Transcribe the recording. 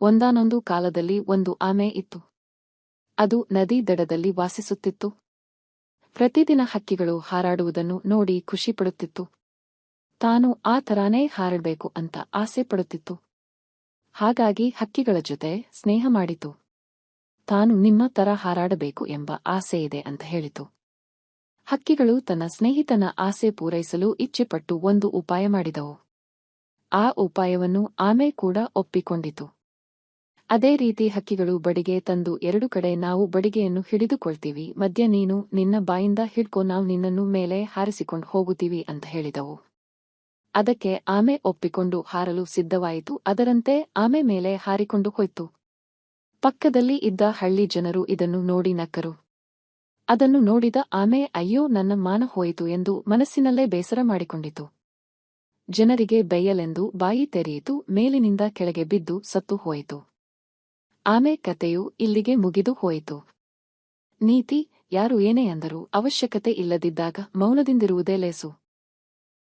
ಒಂದಾನೊಂದು ಕಾಲದಲ್ಲಿ ಒಂದು ಆಮೆ ಇತ್ತು. ಅದು ನದಿ ದಡದಲ್ಲಿ ವಾಸಿಸುತ್ತಿತ್ತು. ಪ್ರತಿದಿನ ಹಕ್ಕಿಗಳು ಹಾರಾಡುವುದನ್ನು ನೋಡಿ ಖುಷಿಪಡುತ್ತಿತ್ತು. ತಾನು ಆ ತರಾನೇ ಹಾರಡಬೇಕು ಅಂತ ಆಸೆ ಪಡುತ್ತಿತ್ತು. ಹಾಗಾಗಿ ಹಕ್ಕಿಗಳ ಜೊತೆ ಸ್ನೇಹ ಮಾಡಿತು. ತಾನು ನಿಮ್ಮ ತರ ಹಾರಾಡಬೇಕು ಎಂಬ ಆಸೆ ಇದೆ ಅಂತ ಹೇಳಿತು. ಹಕ್ಕಿಗಳು ತನ್ನ ಸ್ನೇಹಿತನ ಆಸೆ ಪೂರೈಸಲು ಇಚ್ಛೆಪಟ್ಟು ಒಂದು ಉಪಾಯ ಮಾಡಿದವು. ಆ ಉಪಾಯವನ್ನು ಆಮೆ ಕೂಡ ಒಪ್ಪಿಕೊಂಡಿತು. ಅದೇ ರೀತಿ ಹಕ್ಕಿಗಳು ಬಡಿಗೆ ತಂದು ಎರಡು ಕಡೆ ನಾವು ಬಡಿಗೆಯನ್ನು ಹಿಡಿದುಕೊಳ್ತೀವಿ. ಮಧ್ಯ ನೀನು ನಿನ್ನ ಬಾಯಿಂದ ಹಿಡ್ಕೊ ನಾವು ನಿನ್ನನ್ನು ಮೇಲೆ ಹಾರಿಸಿಕೊಂಡು ಹೋಗುತ್ತೀವಿ ಅಂತ ಹೇಳಿದವು. ಅದಕ್ಕೆ ಆಮೆ ಒಪ್ಪಿಕೊಂಡು ಹಾರಲು ಸಿದ್ಧವಾಯಿತು. ಅದರಂತೆ ಆಮೆ ಮೇಲೆ ಹಾರಿಕೊಂಡು ಹೋಯ್ತು. ಪಕ್ಕದಲ್ಲಿ ಇದ್ದ ಹಳ್ಳಿ ಜನರು ಇದನ್ನು ನೋಡಿ ನಕ್ಕರು. ಅದನ್ನು ನೋಡಿದ ಆಮೆ, ಅಯ್ಯೋ, ನನ್ನ ಮಾನ ಹೋಯಿತು ಎಂದು ಮನಸ್ಸಿನಲ್ಲೇ ಬೇಸರ ಮಾಡಿಕೊಂಡಿತು. ಜನರಿಗೆ ಬೈಯಲೆಂದು ಬಾಯಿ ತೆರೆಯಿತು. ಮೇಲಿನಿಂದ ಕೆಳಗೆ ಬಿದ್ದು ಸತ್ತು ಹೋಯಿತು. ಆಮೆ ಕತೆಯು ಇಲ್ಲಿಗೆ ಮುಗಿದು ಹೋಯಿತು. ನೀತಿ ಯಾರು ಏನೇ ಅಂದರೂ ಅವಶ್ಯಕತೆ ಇಲ್ಲದಿದ್ದಾಗ ಮೌನದಿಂದಿರುವುದೇ ಲೇಸು.